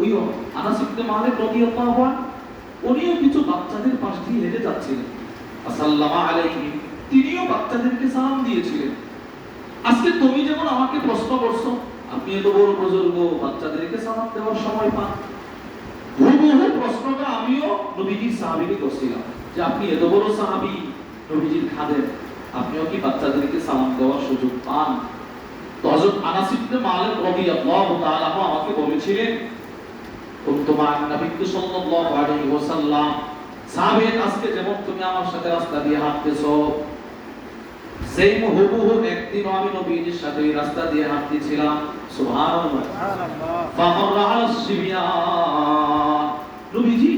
ওই আনাস ইবনে মালিক রাদিয়াল্লাহু আনহু উনিও কিছু বাচ্চাদের পাশ দিয়ে হেঁটে যাচ্ছিলেন। আলাইহিম, তিনিও বাচ্চাদেরকে সালাম দিয়েছিলেন। আজকে তুমি যেমন আমাকে প্রশ্ন করছ এত বড় বুজুর্গ বাচ্চাদেরকে সালাম দেওয়ার সময় পান। হুবহু প্রশ্নটা আমিও নবীজির সাহাবীকে করছিলাম, যে আপনি এত বড় সাহাবী, নবীজির খাদেম, আপনিও কি বাচ্চাদেরকে সালাম দেওয়ার সুযোগ পান? তো মালিক রাদিয়াল্লাহু তাআলা আমাকে বলেছিলেন কুনতু মা'আন নবী সাল্লাল্লাহু আলাইহি ওয়াসাল্লাম। আজকে যেমন তুমি আমার সাথে রাস্তা দিয়ে হাঁটতেছো সেই হুবহু একদিনও আমি নবীজির সাথে রাস্তা দিয়ে হাঁটতেছিলাম। সুবহানাল্লাহ। আলা সিবিয়ান নবীজি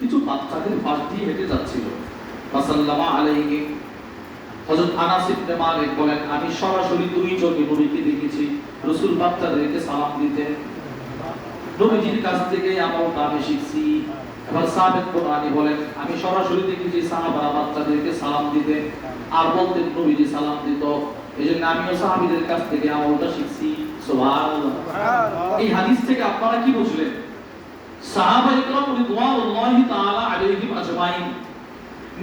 কিছু বাচ্চাদের পাশ দিয়ে হেঁটে যাচ্ছিল। ফাসাল্লামা আলাইহিম হযরত আনাস ইবনে মালিক বলেন আমি সরাসরি দুই চোখে নবীকে দেখেছি। রাসূল বাচ্চাদেরকে সালাম দিতেন। নবীজির কাছ থেকে আমলটা আমি শিখছি এবার সাবেক কোরআনি বলেন আমি সরাসরি দেখেছি সাহাবারা বাচ্চাদেরকে সালাম দিতেন আর বলতেন নবীজি সালাম দিত। এই জন্য আমিও সাহাবীদের কাছ থেকে আমলটা শিখছি। এই হাদিস থেকে আপনারা কি বুঝলেন? সাহাবা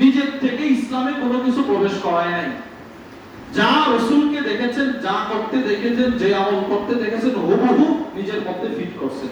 নিজের থেকে ইসলামে কোনো কিছু প্রবেশ করায় নাই। যা রসুলকে দেখেছেন যা করতে দেখেছেন যে আমল করতে দেখেছেন হুবহু নিজের মধ্যে ফিট করছেন।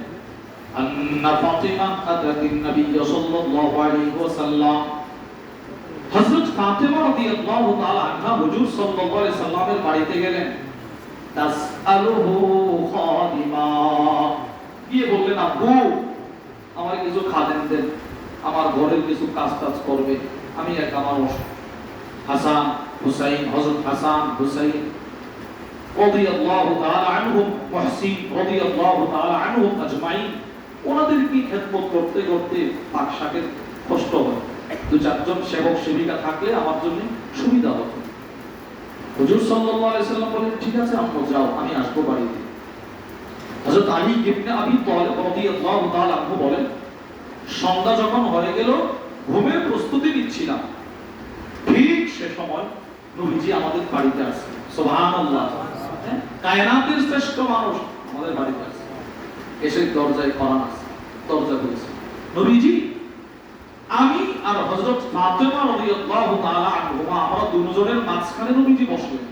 ان فاطمه اتت النبي صلى الله عليه وسلم হযরত ফাতেমা রাদিয়াল্লাহু তাআলা আনহা হুজুর সাল্লাল্লাহু আলাইহি সাল্লামের বাড়িতে গেলেন তাসআলুহু খাদিমা গিয়ে বললেন আব্বু আমার কিছু খাদেম দেন আমার ঘরের কিছু কাজ টাজ করবে আমি এক আমার অসুখ হাসান হুসাইন হযরত হাসান হুসাইন রাদিয়াল্লাহু তাআলা আনহুম মুহসিন রাদিয়াল্লাহু তাআলা আনহুম আজমাইন ওনাদেরকে খেদমত করতে করতে পাক শাকের কষ্ট হয়? দু চারজন সেবক সেবিকা থাকলে আমার জন্য সুবিধা হতো। হুজুর সাল্লাল্লাহু আলাইহি সাল্লাম বলেন, ঠিক আছে, আম্মু, যাও, আমি আসব বাড়িতে। হযরত আলী ইবনে আবি রাদিয়াল্লাহু তাআলা আনহু বলেন, সন্ধ্যা যখন হয়ে গেল, ঘুমের প্রস্তুতি নিচ্ছিলাম। ঠিক সে সময় নবীজি আমাদের বাড়িতে আসে সুবহানাল্লাহ। হ্যাঁ? কায়নাতের শ্রেষ্ঠ মানুষ আমাদের বাড়িতে আসে এসে দরজায় করান আছে দরজা খুলেছে। নবীজি, আমি আর হযরত ফাতেমা রাদিয়াল্লাহু তাআলা আনহুমা আমরা দুজনের মাঝখানে নবীজি বসলেন।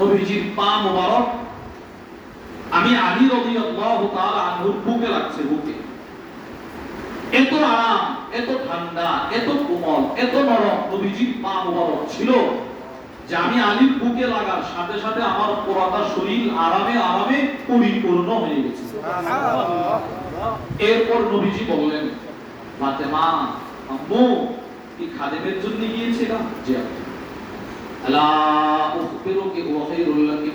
নবীজির পা মোবারক আমি আলী রাদিয়াল্লাহু তাআলা আনহুর বুকে লাগছে, বুকে। এত আরাম, এত ঠান্ডা, এত কোমল, এত নরম নবীজির পা মোবারক ছিল। যে আমি আলীর বুকে লাগার সাথে সাথে আমার পুরাটা শরীর আরামে আরামে পরিপূর্ণ হয়ে গেছে। এরপর নবীজি বললেন ফাতেমা আম্মু, কি খাদেমের জন্য জি লাকি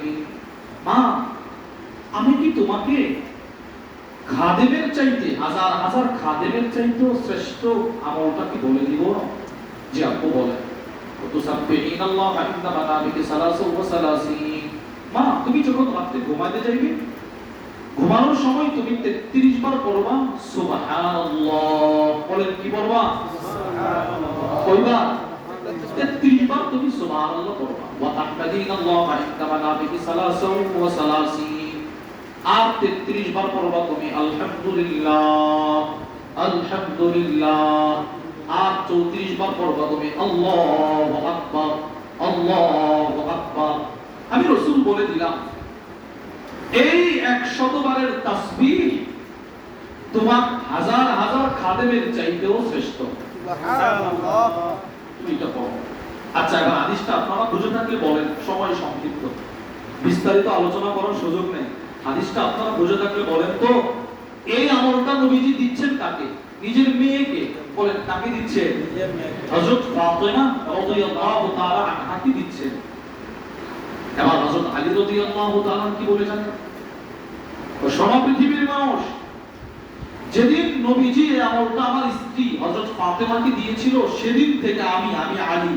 মা। আমি কি তোমাকে খাদেমের চাইতে, হাজার হাজার খাদেমের চাইতেও শ্রেষ্ঠ আমলটা কি বলে দিব? যে আপু বলেন। আল্লাহ ইনদা মানাবিকি সালাসু ওয়া সালাসিন মা তুমি যখন রাতে ঘুমাতে যাইবে ঘুমানোর সময় তুমি 33 বার পড়বা সুবহানাল্লাহ। বলেন কি পড়বা? কইবা 33 বার তুমি সুবহানাল্লাহ পড়বা। ওয়া তাহমাদিন আল্লাহ ইনদা মানাবিকি সালাসু ওয়া সালাসিন আর 33 বার পড়বা তুমি আলহামদুলিল্লাহ আলহামদুলিল্লাহ। আর 34 বার পড়বা তুমি। আল্লাহু আকবার আল্লাহু আকবার। আমি রাসূল বলে দিলাম এই 100 বারের তাসবিহ তোমার হাজার হাজার খাদেমের চাইতেও শ্রেষ্ঠ। আচ্ছা এবার হাদিসটা আপনারা বুঝে থাকলে বলেন সময় সংক্ষিপ্ত। বিস্তারিত আলোচনা করার সুযোগ নেই। হাদিসটা আপনারা বুঝে থাকলে বলেন তো এই আমলটা নবীজি দিচ্ছেন কাকে? নিজের মেয়েকে। বলেন কাকে দিচ্ছে। হযরত ফাতেমা রাদিয়াল্লাহু তাআলা আনহাকে দিচ্ছেন এবার হযরত আলী রাদিয়াল্লাহু তাআলা কি বলে জানেন? ও সারা পৃথিবীর মানুষ যেদিন নবীজি এই আমলটা আমার স্ত্রী হযরত ফাতেমাকে দিয়েছিল সেদিন থেকে আমি আমি আলী।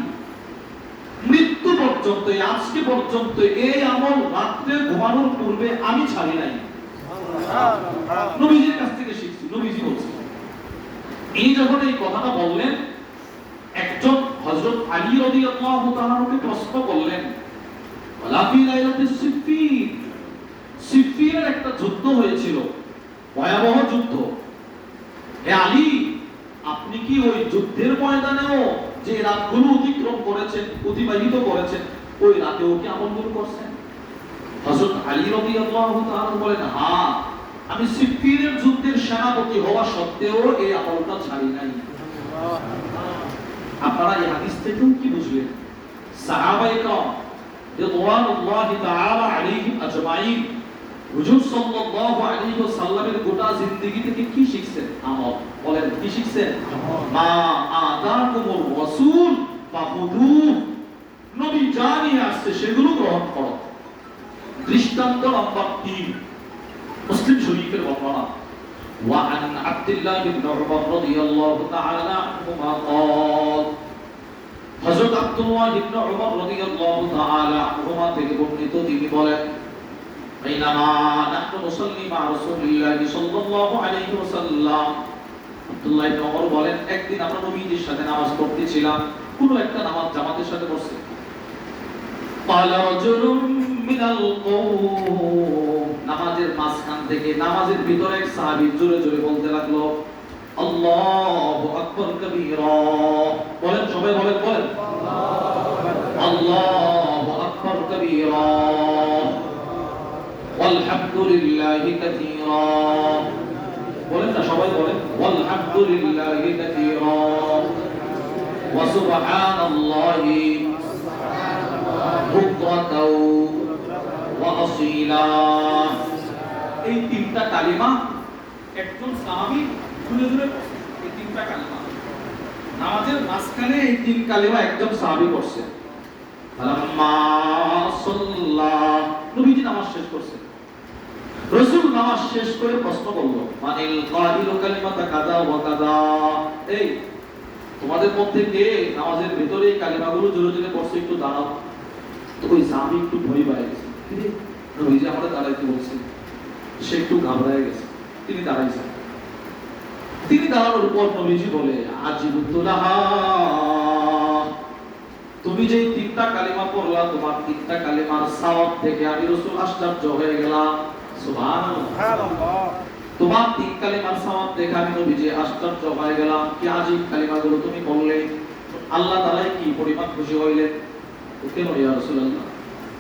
মৃত্যু পর্যন্ত আজকে পর্যন্ত এই আমল রাত্রে ঘুমানোর পূর্বে আমি ছাড়ি নাই। নবীজির কাছ থেকে শিখছি নবীজি বলছে। এই যখন এই কথাটা বললেন, একজন হযরত আলী রাদিয়াল্লাহু তাআলাকে প্রশ্ন করলেন লাইলাতিস একটা যুদ্ধ হয়েছিল, ভয়াবহ যুদ্ধ। হে আলী, আপনি কি ওই যুদ্ধের ময়দানেও যে রাতগুলো অতিক্রম করেছেন, অতিবাহিত করেছেন, ওই রাতেও কি আমলগুলো করছেন? হযরত আলী রাদিয়াল্লাহু তাআলা বলেন হ্যাঁ আমি সিদ্দিনের যুদ্ধের সেনাপতি হওয়া সত্ত্বেও এই আমলটা ছাড়ি নাই। আপনারা এই হাদিস থেকেও কি বুঝলেন? সাহাবাই কম তাআলা আলাইহিম আজমাইন হুজুর সাল্লাল্লাহু আলাইহি ওয়াসাল্লামের গোটা জিন্দেগি থেকে কি শিখছেন? আমল। বলেন, কি শিখছেন? মা আতাকুমুর রাসূল ফাহুদু নবী যা আসছে সেগুলো গ্রহণ করো। দৃষ্টান্ত নম্বর 3 মুসলিম শরীফের বর্ণনা وعن عبد الله بن عمر رضي الله تعالى عنهما قال হযরত আব্দুল্লাহ ইবনে উমর রাদিয়াল্লাহু তাআলা আনহুমা থেকে বর্ণিত তিনি বলেন بينما نحن نصلي مع رسول الله صلى الله عليه وسلم আব্দুল্লাহ ইবনে ওমর বলেন একদিন আমরা নবীজির সাথে নামাজ পড়তেছিলাম কোন একটা নামাজ জামাতের সাথে পড়ছি قال رجل من القوم নামাজের মাঝখান দেখে নামাজের ভিতরে এক সাহাবী জোরে জোরে বলতে লাগল, আল্লাহু আকবার কবীরা। বলেন, সবাই বলেন বলেন। আল্লাহু আকবার কবীরা। আলহামদুলিল্লাহি কাসীরা। বলেন না, সবাই বলেন আলহামদুলিল্লাহি কাসীরা। ওয়া সুবহানাল্লাহি বুকরাতাও ওয়া আসীলা। এই তিনটা কালিমা একজন সাহাবী ধরে পড়ছে, এই তিনটা কালিমা। নামাজের মাঝখানে এই তিন কালিমা একজন সাহাবী সাল্লা। নবীজি নামাজ শেষ করছে। রাসূল নামাজ শেষ করে প্রশ্ন করল কাযা এই, তোমাদের মধ্যে কে নামাজের ভিতরে এই কালিমাগুলো জোরে জোরে পড়ছে একটু দাঁড়াও। তো ওই সাহাবী একটু ভয় কিরে, নবীজি আমাদের দাঁড়াইতে বলছে সে একটু ঘাবড়ায় গেছে। তিনি দাঁড়াইছেন তিনি দাঁড়ানোর পর নবীজি বলে আজিবুতুলাহা তুমি যে তিনটা কালিমা পড়লা তোমার তিনটা কালিমার সওয়াব থেকে আমি রাসূল আশ্চর্য হয়ে গেলাম। সুবহানাল্লাহ। তোমার তিন কালিমার সওয়াব দেখে আমি নবীজি আশ্চর্য হয়ে গেলাম। কি আজীব কালিমাগুলো তুমি বললে? আল্লাহ তাআলা কি পরিমাণ খুশি হইলেন? কেন ইয়া রাসূলুল্লাহ?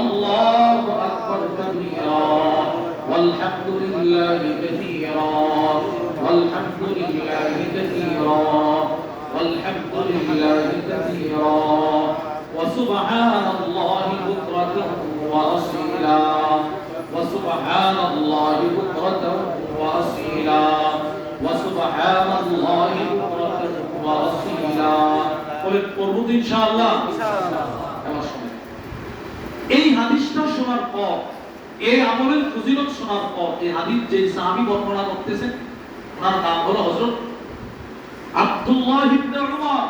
الله أكبر كبيرا والحمد لله كثيرا. والحمد لله كثيرا. والحمد لله كثيرا. وسبحان الله بكرة وأصيلا. وسبحان الله بكرة وأصيلا. وسبحان الله بكرة وأصيلا. قل قرود إن شاء الله. إن شاء الله. এই হাদিসটা শোনার পর, এই আমলের ফজিলত শোনার পর, এই হাদিস যে সাহাবী বর্ণনা করতেছেন ওনার নাম হলো হযরত আব্দুল্লাহ ইবনে উমর।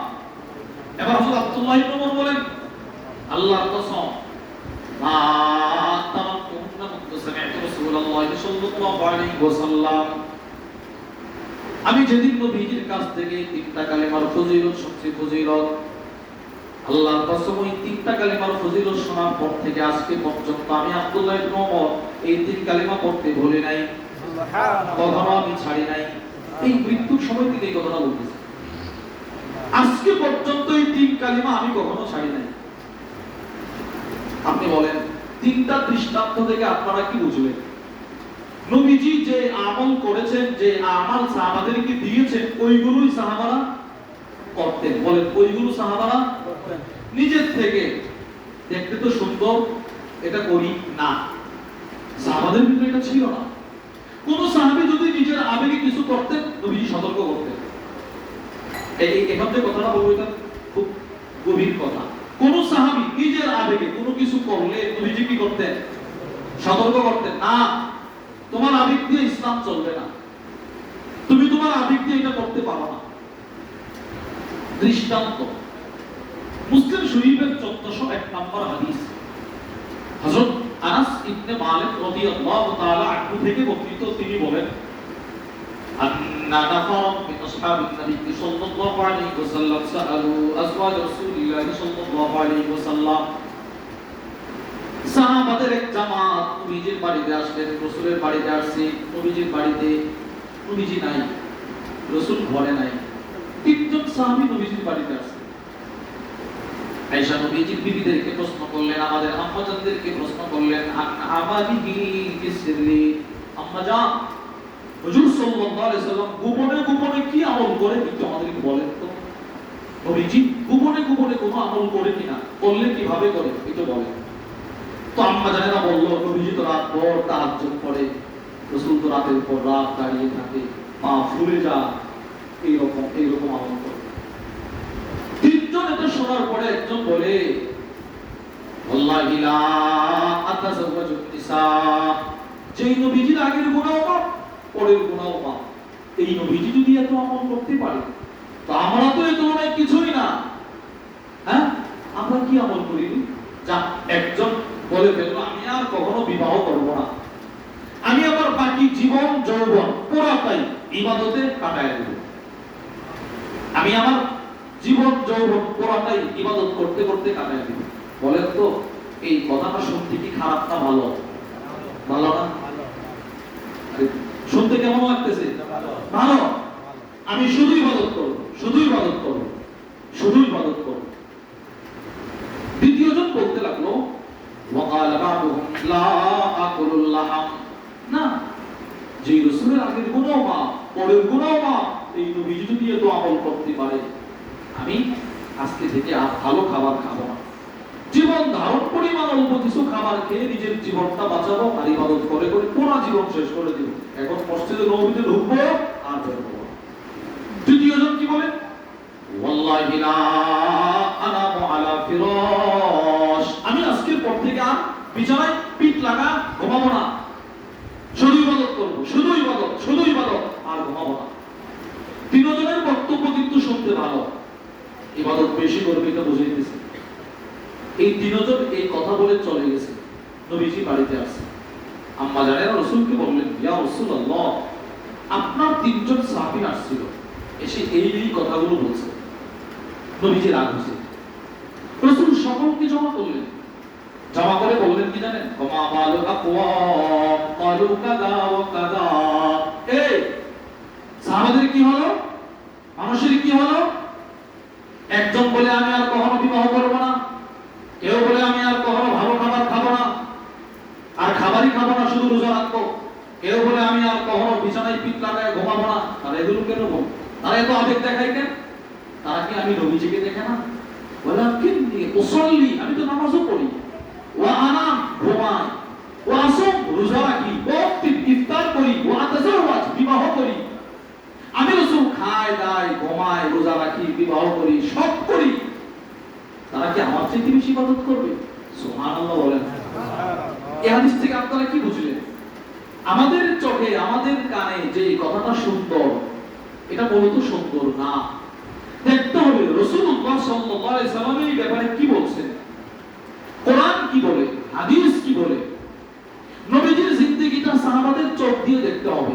এবার হযরত আব্দুল্লাহ ইবনে উমর বলেন, আল্লাহর কসম আমি যেদিন নবীজির কাছ থেকে তিনটা কালেমার ফজিলত শুনছি ফজিলত আল্লাহর কসম ওই তিনটা কালেমার ফজিলত শোনার পর থেকে আজকে পর্যন্ত আমি আব্দুল্লাহ ইবনে ওমর এই তিন কালেমা পড়তে ভুলি নাই কখনো আমি ছাড়ি নাই। এই মৃত্যুর সময় তিনি এই কথাটা বলতেছেন। আজকে পর্যন্ত এই তিন কালিমা আমি কখনো ছাড়ি নাই। আপনি বলেন তিনটা দৃষ্টান্ত থেকে আপনারা কি বুঝলেন? নবীজি যে আমল করেছেন যে আমল সাহাবাদেরকে দিয়েছেন ওইগুলোই সাহাবারা করতেন। বলেন, ওইগুলো সাহাবারা নিজের থেকে দেখতে তো সুন্দর, এটা করি না। সাহাবাদের ভিতরে এটা ছিল না। কোন সাহাবী যদি নিজের আবেগে কিছু করতেন, নবীজি সতর্ক করতেন। এই এখান থেকে কথাটা বলব, এটা খুব গভীর কথা। কোন সাহাবী নিজের আবেগে কোনো কিছু করলে নবীজি কি করতেন? সতর্ক করতেন, না, তোমার আবেগ দিয়ে ইসলাম চলবে না। তুমি তোমার আবেগ দিয়ে এটা করতে পারো না। দৃষ্টান্ত মুসলিম শরীফের চোদ্দশো এক নম্বর হাদিস হযরত আনাস ইবনে মালিক রাদিয়াল্লাহু তাআলা আনহু থেকে বর্ণিত তিনি বলেন أن نفرا من أصحاب النبي صلى الله عليه وسلم سألوا أزواج رسول الله صلى الله عليه وسلم সাহাবাদের এক জামাত নবীজির বাড়িতে আসলেন রসুলের বাড়িতে আসছে নবীজির বাড়িতে নবীজি নাই রসুল ঘরে নাই তিনজন সাহাবী নবীজির বাড়িতে আসছে আয়েশা নবীজির বিবিদেরকে প্রশ্ন করলেন, আমাদের আম্মাজানদেরকে প্রশ্ন করলেন আন আমাদিহি বিসরি আম্মাজান হুজুর সাল্লাল্লাহু আলাইহি সাল্লাম গোপনে গোপনে কি আমল করে একটু আমাদেরকে বলেন তো। নবীজি গোপনে গোপনে কোনো আমল করে কিনা, করলে কীভাবে করে একটু বলেন। তো আম্মা জানেরা বলল, নবীজি তো রাত ভর তাহাজ্জুদ পড়ে, রসুল তো রাতের পর রাত দাঁড়িয়ে থাকে, পা ফুলে যা এইরকম এইরকম আমল তিনজন এটা শোনার পরে একজন বলে যেই নবীজির আগের গুনাহ মাপ পরের গুনাহ মাপ এই নবীজি যদি এত আমল করতে পারে, তো আমরা তো কিছুই না। হ্যাঁ? আমরা কি আমল করি যা, একজন বলে ফেলল, আমি আর কখনো বিবাহ করব না। আমি আমার বাকি জীবন যৌবন পুরাটাই ইবাদতে কাটায় দেব। আমি আমার জীবন যৌবন পুরাটাই ইবাদত করতে করতে কাটাই দিব বলেন তো, এই কথাটা শুনতে কি খারাপ না ভালো? ভালো না? শুনতে কেমন লাগতেছে? ভালো। আমি শুধু ইবাদত করব, শুধু ইবাদত করব, শুধু ইবাদত করব। দ্বিতীয়জন বলতে লাগল, ওয়াকাল বাবুহুম লা আকুলুল লাহাম। না যে রসুলের আগের গুনাহ মা, পরের গুনাহ মা যদি এত আমল করতে পারে আমি আজকে থেকে আর ভালো খাবার খাব না। জীবন ধারণ পরিমাণ অল্প কিছু খাবার খেয়ে নিজের জীবনটা বাঁচাবো আর ইবাদত করে করে জীবন শেষ করে দিব। এখন মসজিদে নবীতে ঢুকবো, আর বের হব না। তৃতীয়জন কি বলে? আমি আজকের পর থেকে আর বিছানায় পিঠ লাগা ঘুমাবো না। শুধু ইবাদত করব, শুধু ইবাদত শুধু ইবাদত, আর ঘুমাবো না। তিনজনের বক্তব্য কিন্তু শুনতে ভালো। ইবাদত বেশি করবে এটা বুঝাইতেছে। এই তিনজন এই কথা বলে চলে গেছে। নবীজি বাড়িতে আসছে। আম্মা জানেন রসুলকে বললেন, ইয়া রাসূলুল্লাহ, আপনার তিনজন সাহাবী আসছিল। এসে এই এই কথাগুলো বলছে। নবীজি রাগ হয়েছে। রসুল সকলকে জমা করলেন। জমা করে বললেন কি জানেন? কমা বালু আকওয়াম কালু কাদা কাদা। এই, সাহাবাদের কি হলো? মানুষের কি হলো? একজন বলে আমি আর কখনো বিবাহ করব না, কেউ বলে আমি আর কখনো ভালো খাবার খাব না, আর খাবারই খাব না, শুধু রোজা রাখব। কেউ বলে আমি আর কখনো বিছানায় পিঠ লাগায় ঘুমাবো না তারা এগুলো কেন তারা এত আবেগ দেখায় কেন? তারা কি আমি নবীজিকে দেখে না? বলে কিন্তু আমি তো নামাজও পড়ি। ও আনাম ঘুমাই ও আসম রোজা রাখি ও ইফতার করি ও আতাজাওয়াজ বিবাহ করি আমি রসুল খাই দাই ঘুমাই রোজা রাখি বিবাহ করি সব করি। তারা কি আমার চেয়ে বেশি ইবাদত করবে? সুবহানাল্লাহ বলেন। এই হাদিস থেকে আপনারা কি বুঝলেন? আমাদের চোখে আমাদের কানে যে কথাটা সুন্দর এটা মূলত সুন্দর না। দেখতে হবে রসুল্লাহ সাল্লাল্লাহু আলাইহি সাল্লাম এই ব্যাপারে কি বলছেন? কোরআন কি বলে? হাদিস কি বলে? নবীজির জিন্দেগিটা সাহাবাদের চোখ দিয়ে দেখতে হবে।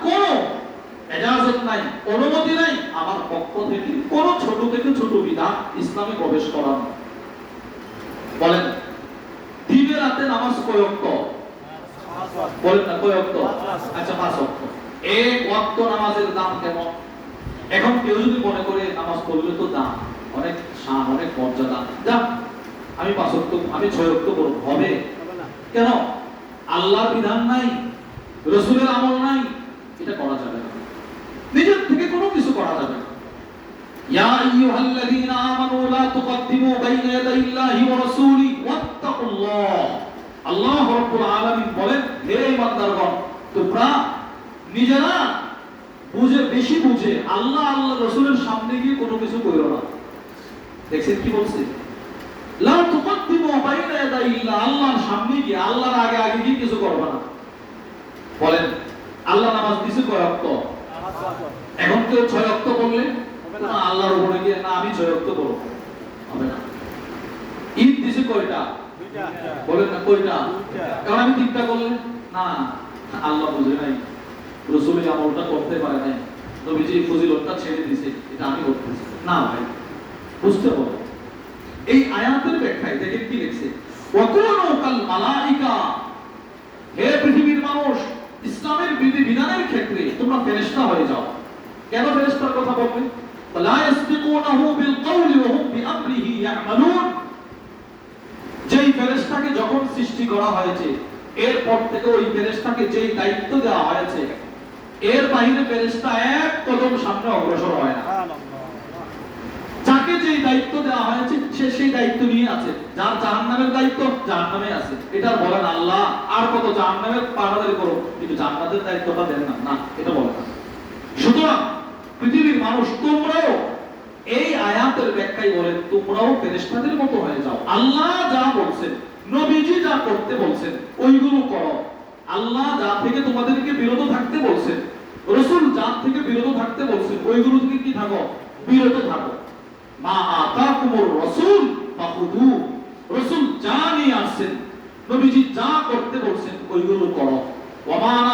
নাই, অনুমতি নাই, আমার পক্ষ থেকে কোন ছোট থেকে ছোট বিধান ইসলামে প্রবেশ করানো বলেন, দিনে রাতে নামাজ কয়ক্ত বলেন না কয়ক্ত আচ্ছা পাঁচ অক্ত। এক ওয়াক্ত নামাজের দাম কেমন? এখন কেউ যদি মনে করে নামাজ পড়লে তো দাম, অনেক শান, অনেক মর্যাদা। যা আমি পাঁচ অক্ত, আমি ছয় অক্ত করব, হবে? কেন? আল্লাহর বিধান নাই, রসুলের আমল নাই, এটা করা যাবে না নিজের থেকে কোনো কিছু করা যাবে না ইয়া আইয়ুহাল্লাযীনা আমানু লা তুকদ্দিমু বাইনা ইয়াদাইল্লাহি ওয়া রাসূলি ওয়াত্তাকুল্লাহ আল্লাহ রাব্বুল আলামিন বলেন হে ইমানদারগণ তোমরা নিজেরা বুঝে বেশি বুঝে আল্লাহ আল্লাহ রসুলের সামনে গিয়ে কোনো কিছু করো না। দেখছেন কি বলছে? লা তুকদ্দিমু বাইনা ইয়াদাইল্লাহ আল্লাহর সামনে গিয়ে আল্লাহর আগে আগে গিয়ে কিছু করবে না। বলেন আল্লাহ নামাজ কিছু কয় অক্ত? এখন কেউ ছয় অক্ত বললে? আল্লাহর উপরে গিয়ে না আমি করব। হবে না। ঈদ দিছে কয়টা? বলেন না কয়টা? কারণ আমি তিনটা করলে না আল্লাহ বুঝে নাই। রসুলের আমলটা করতে পারে নাই। নবীজি ফজিলতটা ছেড়ে দিছে এটা আমি করতেছি। না ভাই বুঝতে হবে। এই আয়াতের ব্যাখ্যায় দেখেন কি লিখছে? ওয়াকুনু কাল মালাইকা হে পৃথিবীর মানুষ ইসলামের বিধি বিধানের ক্ষেত্রে তোমরা ফেরেশতা হয়ে যাও। কেন ফেরেশতার কথা বলবে লা ইয়াসবিকুনাহু বিল কওলি ওয়া হুম যেই ফেরেশতাকে যখন সৃষ্টি করা হয়েছে, এরপর থেকে ওই ফেরেশতাকে যেই দায়িত্ব দেওয়া হয়েছে, এর বাইরে ফেরেশতা এক কদম সামনে অগ্রসর হয় না। যাকে যেই দায়িত্ব দেওয়া হয়েছে, সে সেই দায়িত্ব নিয়ে আছে। যার জাহান্নামের দায়িত্ব জাহান্নামে আছে। এটা বলেন আল্লাহ আর কত জাহান্নামের পাহাড়াদারি করো কিন্তু জান্নাতের দায়িত্বটা দেন না না, এটা বলেন সুতরাং পৃথিবীর মানুষ, তোমরাও এই আয়াতের ব্যাখ্যায় বলেন, তোমরাও ফেরেশতাদের মতো হয়ে যাও। আল্লাহ যা বলছেন, নবীজি যা করতে বলছেন, ওইগুলো করো। আল্লাহ যা থেকে তোমাদেরকে বিরত থাকতে বলছেন, রসুল যা থেকে বিরত থাকতে বলছেন, ওইগুলো থেকে কি থাকো? বিরত থাকো। মা আতাকুমুর রাসূল ফাখুদু। রাসূল যা নিয়ে আসছেন, নবীজি যা করতে বলছেন, ওইগুলো করো। ওয়া মা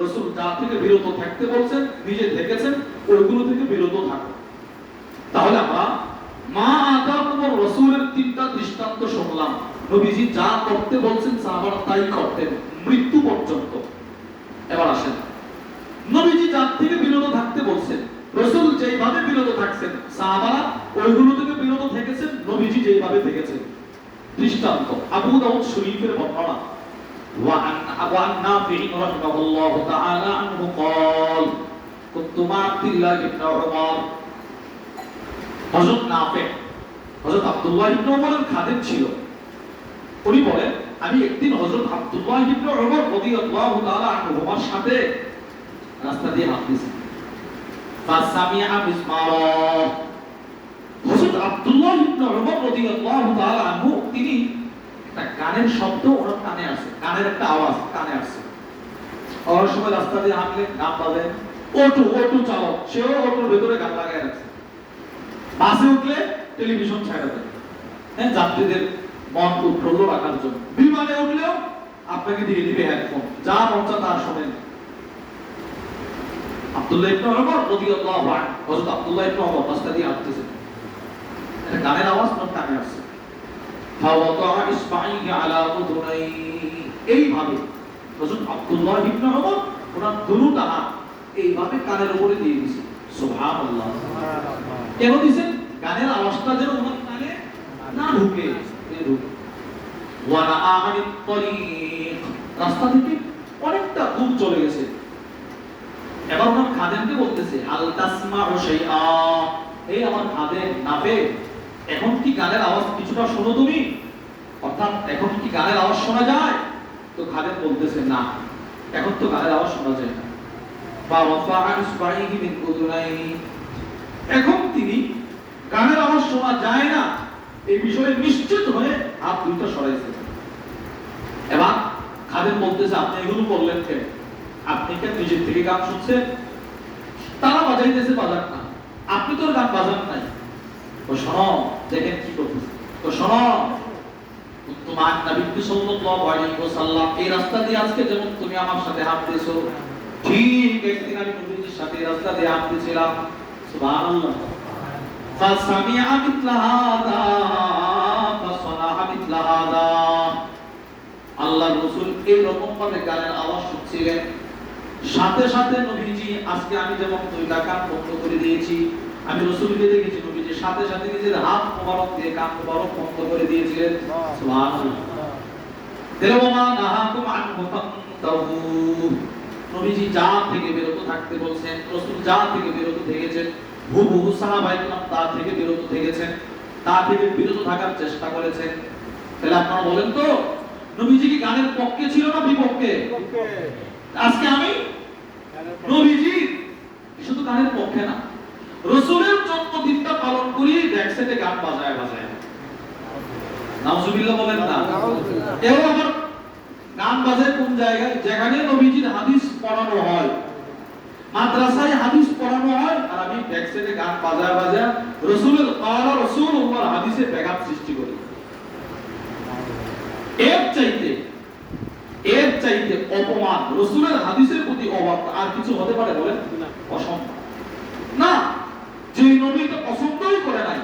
রাসূল যা থেকে বিরত থাকতে বলছেন, নিজে থেকেছেন, ওইগুলো থেকে বিরত থাকো তাহলে আমরা মা আতাকুমুর রাসূলের তিনটা দৃষ্টান্ত শুনলাম। নবীজি যা করতে বলছেন, সাহাবারা তাই করতেন, মৃত্যু পর্যন্ত। এবার আসেন। নবীজি যার থেকে বিরত থাকতে বলছেন, রসুল যেইভাবে বিরত থাকছেন, সাহাবারা ওইগুলো থেকে বিরত থেকেছেন, নবীজি যেইভাবে থেকেছেন। দৃষ্টান্ত, আবু দাউদ শরীফের বর্ণনা। وعن وعن نافع رحمه الله تعالى عنه قال كنت مع عبد الله بن عمر হযরত নাফে হযরত আব্দুল্লাহ ইবনে ওমরের খাদেম ছিল উনি বলেন আমি একদিন হযরত আব্দুল্লাহ ইবনে ওমর রাদিয়াল্লাহু তাআলা আনহুমার সাথে রাস্তা দিয়ে হাঁটতেছি ফাসামিআ মিসমারা হযরত আব্দুল্লাহ ইবনে ওমর রাদিয়াল্লাহু তাআলা আনহু তিনি একটা গানের শব্দ ওনার কানে আসে গানের একটা আওয়াজ কানে আসে ওর সময় রাস্তা দিয়ে হাঁটলে গান বাজে চালক সেও ভেতরে গান রাখছে বাসে উঠলে টেলিভিশন ছাড়া দেয়। হ্যাঁ যাত্রীদের মন উৎফুল্ল রাখার জন্য। বিমানে উঠলেও আপনাকে দিয়ে দিবে হেডফোন যা মন চা তা শোনেন আব্দুল্লাহ ইবনে ওমর রাদিয়াল্লাহু আনহু, হযরত আব্দুল্লাহ ইবনে ওমর রাস্তা দিয়ে হাঁটতেছে। এটা গানের আওয়াজ না কানে আসছে এইভাবে হযরত আব্দুল্লাহ ইবনে এইভাবে কানের উপরে দিয়ে সুবহানাল্লাহ। কেন দিছেন গানের আওয়াজটা যেন ওনার কানে না ঢুকে রাস্তা থেকে অনেকটা দূর চলে গেছে। এবার ওনার খাদেমকে বলতেছে আল তাসমা ও শাইআ। এই আমার খাদেম নাফে এখন কি গানের আওয়াজ কিছুটা শোনো তুমি? অর্থাৎ এখন কি গানের আওয়াজ শোনা যায়? তো খাদেম বলতেছে, না, এখন তো গানের আওয়াজ শোনা যায় না। এখন তিনি গানের আওয়াজ শোনা যায় না এই বিষয়ে নিশ্চিত হয়ে হাত দুইটা সরাইছে এবার খাদেম বলতেছে, আপনি এগুলো বললেন কেন? আপনি কেন নিজের থেকে গান শুনছেন? তারা বাজাইতেছে বাজার না আপনি তো গান বাজান নাই। তো শোনো দেখেন কি করতেছে তো শোনো তোমার নবী সাল্লাল্লাহু আলাইহি ওয়াসাল্লাম এই রাস্তা দিয়ে আজকে যেমন তুমি আমার সাথে হাত দিয়েছো ঠিক একদিন আমি নবীজির সাথে এই রাস্তা দিয়ে হাত দিয়েছিলাম সুবহানাল্লাহ فسمع مثل هذا فصنع مثل هذا আল্লাহ রসুল এইরকম ভাবে গানের আওয়াজ শুনছিলেন সাথে সাথে নবীজি আজকে আমি যেমন দুইটা কান বন্ধ করে দিয়েছি আমি রসুলকে দেখেছি নবীজি সাথে সাথে নিজের হাত মোবারক দিয়ে কান মোবারক বন্ধ করে দিয়েছিলেন। নবীজি যা থেকে বিরত থাকতে বলছেন রসুল যা থেকে বিরত থেকেছেন হুবহু কেরাম তা থেকে বিরত থেকেছেন তা থেকে বিরত থাকার চেষ্টা করেছেন। তাহলে আপনারা বলেন তো নবীজি কি গানের পক্ষে ছিল না বিপক্ষে? আজকে আমি? নবীজি? শুধু গানের পক্ষে না রসুলের জন্মদিনটা পালন করি ব্যাকসাইডে বাজায় বাজায়। নাউজুবিল্লাহ বলেন না। গান কোন জায়গায়? যেখানে নবীজির হাদিস পড়ানো হয়। মাদ্রাসায় হাদিস পড়ানো হয় আর আমি ব্যাকসাইডে গান বাজায় বাজায় রসুলের কালা রসুল উম্মার হাদিসে ব্যাঘাত সৃষ্টি করি। এর চাইতে এর চাইতে অপমান রসুলের হাদিসের প্রতি অবাক আর কিছু হতে পারে বলেন? অসম্ভব। না, যে নবী এটা পছন্দই করে নাই।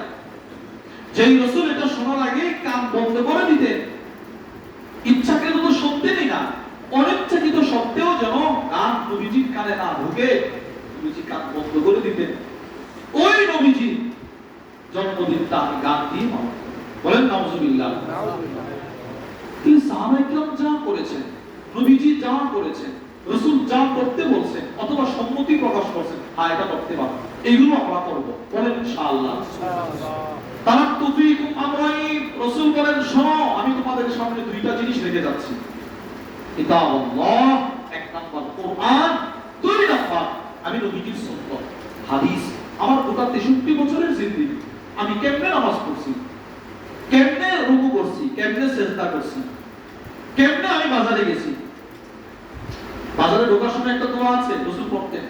যেই রসুল এটা শোনার আগে কান বন্ধ করে দিতেন ইচ্ছাকৃত তো শুনতেনই না। অনিচ্ছাকৃত সত্ত্বেও যেন গান নবীজির কানে না ঢুকে, নবীজি কান বন্ধ করে দিতেন ওই নবীজি জন্মদিনটা আমি গান দিয়ে পালন বলেন, নাউজুবিল্লাহ। তিনি সাহাবাইকরাম যা করেছেন, নবীজি যা করেছেন, রসুল যা করতে বলছেন, অথবা সম্মতি প্রকাশ করছেন হ্যাঁ এটা করতে পারব এইগুলো আমরা করব। বলেন, ইনশাআল্লাহ। তারা তুফিকুম আমরাইন রাসূল বলেন, শোনো, আমি তোমাদের সামনে দুইটা জিনিস রেখে যাচ্ছি। কিতাব আল্লাহ, এক নাম্বার কোরআন, দুই নাম্বার আমি নবীজির সুন্নাত। হাদিস, আমার গোটা 63 বছরের জিন্দেগি আমি কেমনে নামাজ পড়ছি? কেমনে রুকু করছি? কেমনে সেজদা করছি? কেমনে আমি বাজারে গেছি? বাজারে ঢোকার সময় একটা দোয়া আছে, রাসূল পড়তেন।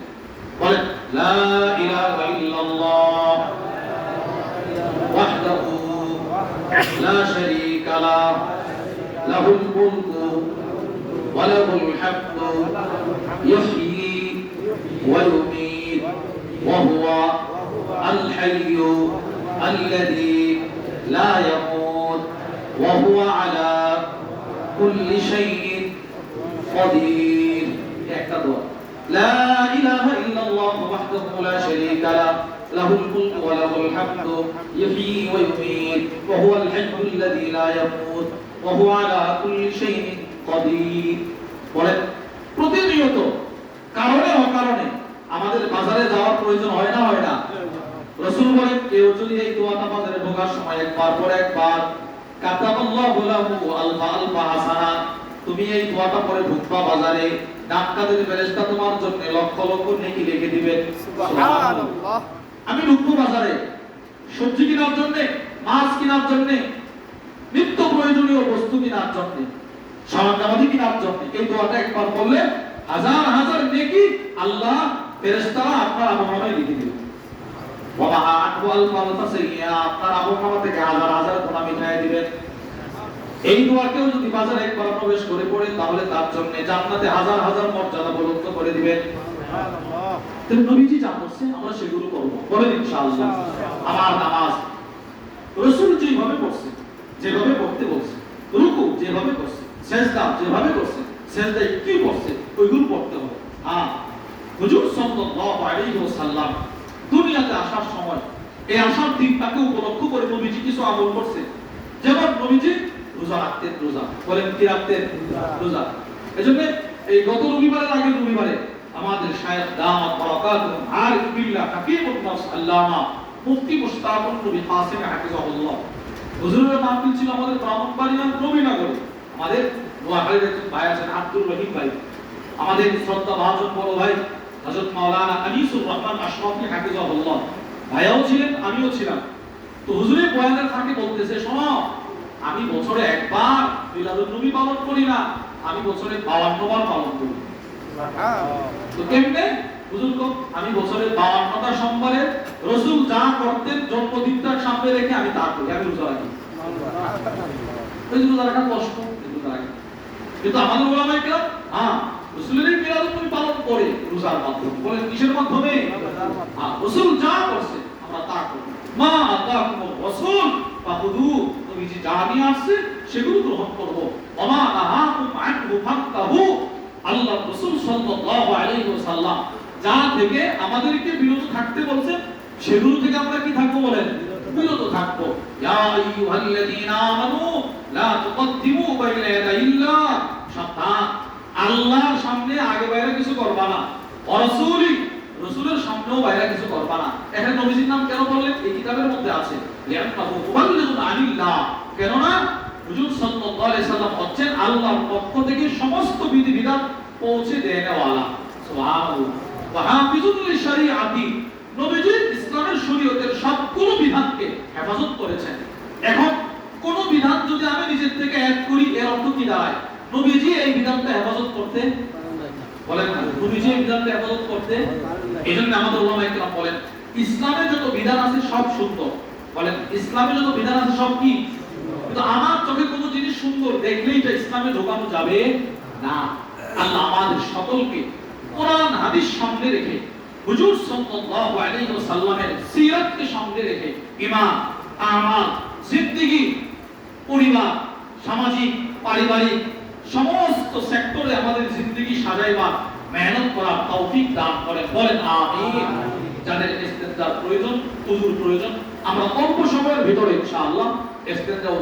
বলেন, লা ইলাহা ইল্লাল্লাহ। وحده لا شريك له. له الملك وله الحق. يحيي ويميت. وهو الحي الذي لا يموت. وهو على كل شيء قدير. لا إله إلا الله وحده لا شريك له. له الملك وله الحمد يحيي ويميت وهو الحي الذي لا يموت وهو على كل شيء قدير বলেন প্রতিনিয়ত কারণে অকারণে আমাদের বাজারে যাওয়ার প্রয়োজন হয় না হয় না রসুল বলেন কেউ যদি এই দোয়াটা বাজারে ঢোকার সময় একবার পর একবার কাতাবাল্লাহু লাহু আলফা আলফা হাসানা তুমি এই দোয়াটা পরে ঢুকবা বাজারে ডাক্তারের ফেরেশতা তোমার জন্য লক্ষ লক্ষ নেকি লিখে দিবেন সুবহানাল্লাহ আমি ঢুকবো বাজারে সবজি কেনার জন্য, মাছ কেনার জন্য, নিত্য প্রয়োজনীয় বস্তু কেনার জন্য সামান্যবাদী কেনার জন্য। এই দোয়াটা একবার বললে হাজার হাজার নেকি আল্লাহ ফেরেশতারা আপনার আবহাওয়ায় লিখে দিবেন বাবা আপনার আবহাওয়া যদি বাজারে একবার প্রবেশ করে পড়ে তাহলে তার জন্য জান্নাতে হাজার হাজার মর্যাদা বলন্দ করে দিবেন। তাহলে নবীজি যা করছে আমরা সেগুলো করব। বলেন ইনশাআল্লাহ। আমার নামাজ। রাসূল যেভাবে পড়ছে যেভাবে পড়তে বলছে রুকু যেভাবে করছে সেজদা যেভাবে করছে সেজদায় কি করছে ওইগুলো পড়তে হবে। হ্যাঁ হুজুর সাল্লাল্লাহু আলাইহি ওয়াসাল্লাম দুনিয়াতে আসার সময় এই আসার দিনটাকে উপলক্ষ করে নবীজি কিছু আমল করছে। যেমন নবীজি রোজা রাখতেন রোজা। বলেন কি রাখতেন? রোজা। এজন্য এই গত রবিবারের আগের রবিবারে আমাদের শায়েখ দামাত বারাকাতুহু আরিফ বিল্লাহ হাকিমুন নাস আল্লামা মুফতি মুশতাকুন নবী কাসিম হাফিজাহুল্লাহ। হুজুরের মাহফিল ছিল আমাদের ব্রাহ্মণবাড়িয়া নবীনগরে। আমাদের নোয়াখালীর একজন ভাই আছেন আব্দুর রহিম ভাই। আমাদের শ্রদ্ধা ভাজন বড় ভাই, হযরত মাওলানা আনিসুর রহমান আশরাফি হাফিজাহুল্লাহ। ভাইয়াও ছিলেন, আমিও ছিলাম। তো হুজুরের বয়ানের ফাঁকে বলতেছে, শোনো, আমি বছরে একবার মিলাদুন নবী পালন করি না, আমি বছরে 52 বার পালন করি। তো কেমনে আমি বছরে 52টা সোমবারে রাসূল যা করতেন সামনে রেখে আমি তা করি, আমি রোজা রাখি। কষ্ট কিন্তু আমাদের হ্যাঁ রসুলের তুমি পালন করে রোজার মাধ্যমে বলে কিসের মাধ্যমে? হ্যাঁ রসুল যা করছে, আমরা তা করি। মা ফাখুদু নবীজি যা নিয়ে আসছে, সেগুলো গ্রহণ করব। ওমা নাহাকুম আনহু আল্লাহ রাসূল সাল্লাল্লাহু আলাইহি ওয়াসাল্লাম যা থেকে আমাদেরকে বিরত থাকতে বলছেন, সেগুলো থেকে আমরা কি থাকব বলেন? বিরত থাকব। ইয়া আইয়ুহাল্লাযীনা আমানু, লা তুকদ্দিমু বাইনা ইয়াদাইল্লাহ। আল্লাহর সামনে আগে বাইরে কিছু করবা না। রাসূলি, রাসূলের সামনেও বাইরে কিছু করবা না। এখানে নবীজির নাম কেন বললেন? এই কিতাবের মধ্যে আছে। লিআন্নাহু মুবাল্লিগুন আনিল্লাহ। কেননা হুজুর সাল্লাল্লাহু আলাইহি সাল্লাম হচ্ছেন আল্লাহর পক্ষ থেকে সমস্ত বিধিবিধান পৌঁছে সুবহানাল্লাহ। ওয়া হাফিজুল নবীজি ইসলামের শরীয়তের সবগুলো বিধানকে হেফাজত করেছেন। এখন কোন বিধান যদি আমি নিজের থেকে অ্যাড করি, এর অর্থ কি দাঁড়ায়? নবীজি এই বিধানটা হেফাজত করতে বলেন না। নবীজি এই বিধানটা হেফাজত করতে এই জন্য আমাদের ওলামা বলেন ইসলামে যত বিধান আছে সব সুন্দর বলেন ইসলামে যত বিধান আছে সব কি? কিন্তু আমার চোখে কোনো জিনিস সুন্দর দেখলেই এটা ইসলামে ঢোকানো যাবে না। আল্লাহ আমাদের সকলকে কোরআন হাদিস সামনে রেখে হুজুর সাল্লাল্লাহু আলাইহি ওয়াসাল্লামের সিরাতকে সামনে রেখে ঈমান আমাল জিন্দেগি পরিবার সামাজিক পারিবারিক সমস্ত সেক্টরে আমাদের জিন্দেগি সাজাইবার মেহনত করার তৌফিক দান করেন। বলেন আমিন। যাদের ইস্তেঞ্জার প্রয়োজন উজুর প্রয়োজন আমরা অল্প সময়ের ভিতরে ইনশাআল্লাহ ইস্তেঞ্জা